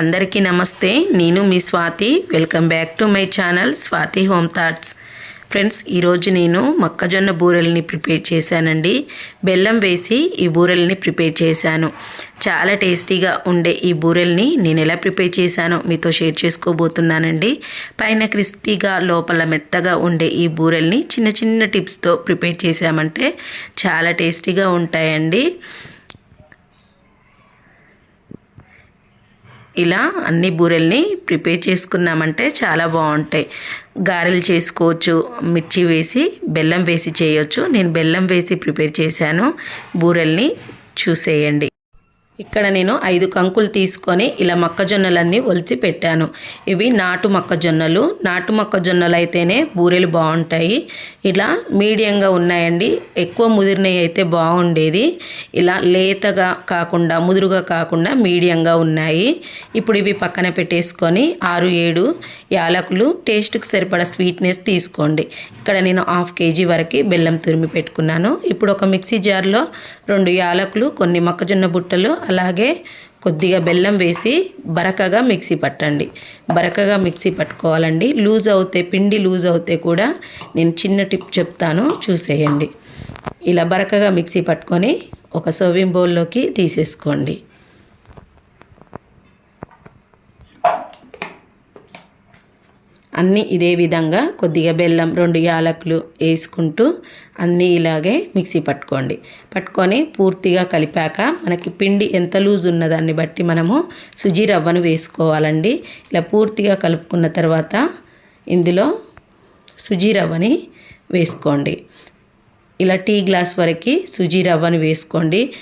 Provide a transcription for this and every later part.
అందరికీ నమస్తే. నేను మీ Swathi. Welcome back to my channel Swathi home thoughts friends ఈరోజు నేను మొక్కజొన్న బూరెల్ని ప్రిపేర్ చేశానండి. బెల్లం వేసి ఈ బూరెల్ని ప్రిపేర్ చేశాను. చాలా టేస్టీగా ఉండే ఈ బూరెల్ని నేను ఎలా ప్రిపేర్ చేశానో మీతో షేర్ చేసుకోబోతున్నానండి. పైన క్రిస్పీగా లోపల మెత్తగా ఉండే ఈ బూరెల్ని చిన్న చిన్న టిప్స్తో ప్రిపేర్ చేశామంటే చాలా టేస్టీగా ఉంటాయండి. ఇలా అన్ని బూరెల్ని ప్రిపేర్ చేసుకున్నామంటే చాలా బాగుంటాయి. గారెలు చేసుకోవచ్చు మిర్చి వేసి బెల్లం వేసి చేయొచ్చు. నేను బెల్లం వేసి ప్రిపేర్ చేశాను. బూరెల్ని చూసేయండి. ఇక్కడ నేను ఐదు కంకులు తీసుకొని ఇలా మొక్కజొన్నలన్నీ ఒలిచి పెట్టాను. ఇవి నాటు మొక్కజొన్నలు. నాటు మొక్కజొన్నలు అయితేనే బూరెలు బాగుంటాయి. ఇలా మీడియంగా ఉన్నాయండి. ఎక్కువ ముదిరినవి అయితే బాగుండేది. ఇలా లేతగా కాకుండా ముదురుగా కాకుండా మీడియంగా ఉన్నాయి. ఇప్పుడు ఇవి పక్కన పెట్టేసుకొని ఆరు ఏడు యాలకులు టేస్ట్కి సరిపడా స్వీట్నెస్ తీసుకోండి. ఇక్కడ నేను హాఫ్ కేజీ వరకు బెల్లం తురిమి పెట్టుకున్నాను. ఇప్పుడు ఒక మిక్సీ జార్లో రెండు యాలకులు కొన్ని మొక్కజొన్న బుట్టలు అలాగే కొద్దిగా బెల్లం వేసి బరకగా మిక్సీ పట్టండి. బరకగా మిక్సీ పట్టుకోవాలండి. లూజ్ అవుతే పిండి లూజ్ అవుతే కూడా నేను చిన్న టిప్ చెప్తాను. చూసేయండి. ఇలా బరకగా మిక్సీ పట్టుకొని ఒక సోవింగ్ బౌల్లోకి తీసేసుకోండి. అన్నీ ఇదే విధంగా కొద్దిగా బెల్లం రెండు యాలకులు వేసుకుంటూ అన్నీ ఇలాగే మిక్సీ పట్టుకోండి. పట్టుకొని పూర్తిగా కలిపాక మనకి పిండి ఎంత లూజ్ ఉన్నదాన్ని బట్టి మనము సుజీ రవ్వను వేసుకోవాలండి. ఇలా పూర్తిగా కలుపుకున్న తర్వాత ఇందులో సుజీ రవ్వని వేసుకోండి. ఇలా టీ గ్లాస్ వరకు సుజీ రవ్వని వేసుకోండి.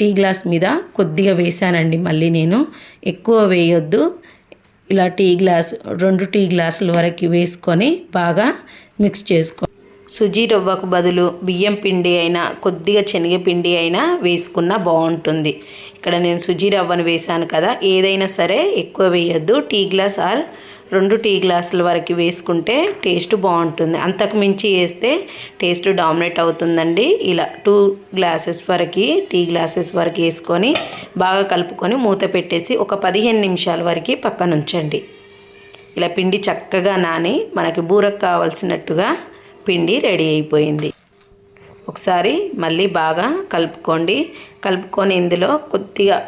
టీ గ్లాస్ మీద కొద్దిగా వేసానండి. మళ్ళీ నేను ఎక్కువ వేయొద్దు. ఇలా టీ గ్లాస్ రెండు టీ గ్లాసుల వరకు వేసుకొని బాగా మిక్స్ చేసుకో. సుజీ రవ్వకు బదులు బియ్యం పిండి అయినా కొద్దిగా శనగపిండి అయినా వేసుకున్నా బాగుంటుంది. ఇక్కడ నేను సుజీ రవ్వను వేసాను కదా ఏదైనా సరే ఎక్కువ వేయొద్దు. టీ గ్లాస్ ఆర్ రెండు టీ గ్లాసుల వరకు వేసుకుంటే టేస్ట్ బాగుంటుంది. అంతకు మించి వేస్తే టేస్ట్ డామినేట్ అవుతుందండి. ఇలా టూ గ్లాసెస్ వరకు టీ గ్లాసెస్ వరకు వేసుకొని బాగా కలుపుకొని మూత పెట్టేసి ఒక పదిహేను నిమిషాల వరకు పక్కన ఉంచండి. ఇలా పిండి చక్కగా నాని మనకి బూరకు కావాల్సినట్టుగా పిండి రెడీ అయిపోయింది. ఒకసారి మళ్ళీ బాగా కలుపుకోండి. కలుపుకొని ఇందులో కొద్దిగా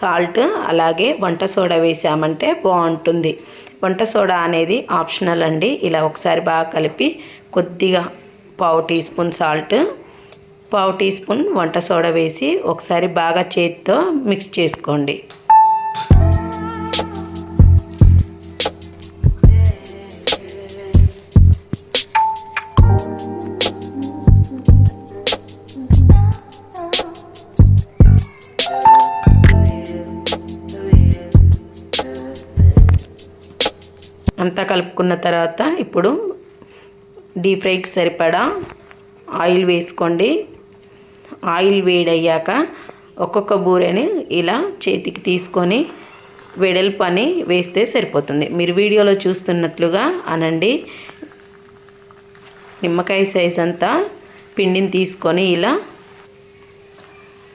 సాల్ట్ అలాగే వంట సోడా వేసామంటే బాగుంటుంది. వంట సోడా అనేది ఆప్షనల్ అండి. ఇలా ఒకసారి బాగా కలిపి కొద్దిగా పావు టీ స్పూన్ సాల్ట్ పావు టీ స్పూన్ వంట సోడా వేసి ఒకసారి బాగా చేతితో మిక్స్ చేసుకోండి. అంతా కలుపుకున్న తర్వాత ఇప్పుడు డీప్ ఫ్రైకి సరిపడా ఆయిల్ వేసుకోండి. ఆయిల్ వేడయ్యాక ఒక్కొక్క బూరెని ఇలా చేతికి తీసుకొని వెడల్పు అని వేస్తే సరిపోతుంది. మీరు వీడియోలో చూస్తున్నట్లుగా అనండి. నిమ్మకాయ సైజ్ అంతా పిండిని తీసుకొని ఇలా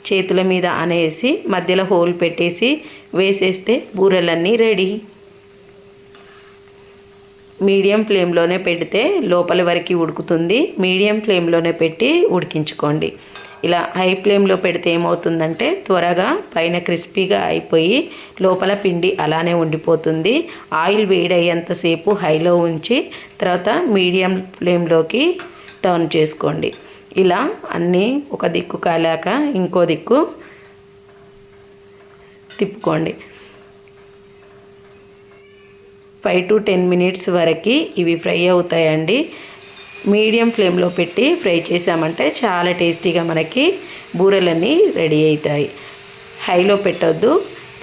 చేతుల మీద అనేసి మధ్యలో హోల్ పెట్టేసి వేసేస్తే బూరెలన్నీ రెడీ. మీడియం ఫ్లేమ్లోనే పెడితే లోపల వరకు ఉడుకుతుంది. మీడియం ఫ్లేమ్లోనే పెట్టి ఉడికించుకోండి. ఇలా హై ఫ్లేమ్లో పెడితే ఏమవుతుందంటే త్వరగా పైన క్రిస్పీగా అయిపోయి లోపల పిండి అలానే ఉండిపోతుంది. ఆయిల్ వేడయ్యేంతసేపు హైలో ఉంచి తర్వాత మీడియం ఫ్లేమ్లోకి టర్న్ చేసుకోండి. ఇలా అన్నీ ఒక దిక్కు కాలాక ఇంకో దిక్కు తిప్పుకోండి. ఫైవ్ టు టెన్ మినిట్స్ వరకు ఇవి ఫ్రై అవుతాయండి. మీడియం ఫ్లేమ్లో పెట్టి ఫ్రై చేసామంటే చాలా టేస్టీగా మనకి బూరెలన్నీ రెడీ అవుతాయి. హైలో పెట్టొద్దు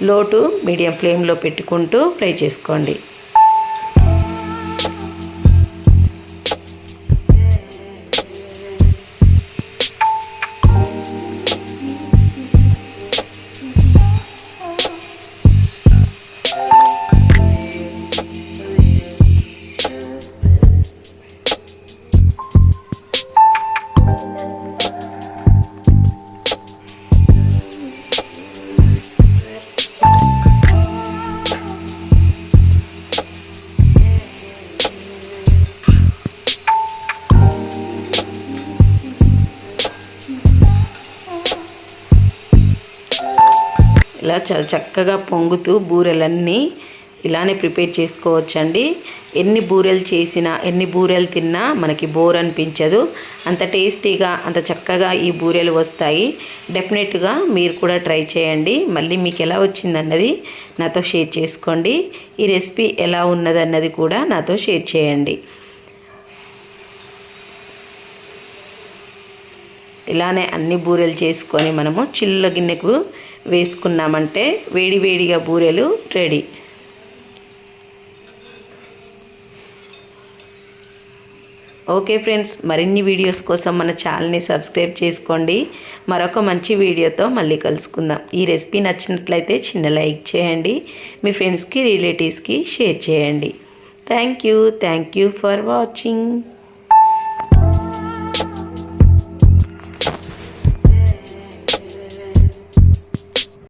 లో టు మీడియం ఫ్లేమ్లో పెట్టుకుంటూ ఫ్రై చేసుకోండి. చక్కగా పొంగుతూ బూరెలన్నీ ఇలానే ప్రిపేర్ చేసుకోవచ్చండి. ఎన్ని బూరెలు చేసినా ఎన్ని బూరెలు తిన్నా మనకి బోర్ అనిపించదు. అంత టేస్టీగా అంత చక్కగా ఈ బూరెలు వస్తాయి. డెఫినెట్గా మీరు కూడా ట్రై చేయండి. మళ్ళీ మీకు ఎలా వచ్చిందన్నది నాతో షేర్ చేసుకోండి. ఈ రెసిపీ ఎలా ఉన్నదన్నది కూడా నాతో షేర్ చేయండి. ఇలానే అన్ని బూరెలు చేసుకొని మనము చిల్ల గిన్నెకు వేసుకున్నామంటే వేడి వేడిగా బూరెలు రెడీ. ఓకే ఫ్రెండ్స్ మరిన్ని వీడియోస్ కోసం మన ఛానల్ని సబ్స్క్రైబ్ చేసుకోండి. మరొక మంచి వీడియోతో మళ్ళీ కలుసుకుందాం. ఈ రెసిపీ నచ్చినట్లయితే చిన్న లైక్ చేయండి. మీ ఫ్రెండ్స్కి రిలేటివ్స్కి షేర్ చేయండి. Thank you. Thank you for watching.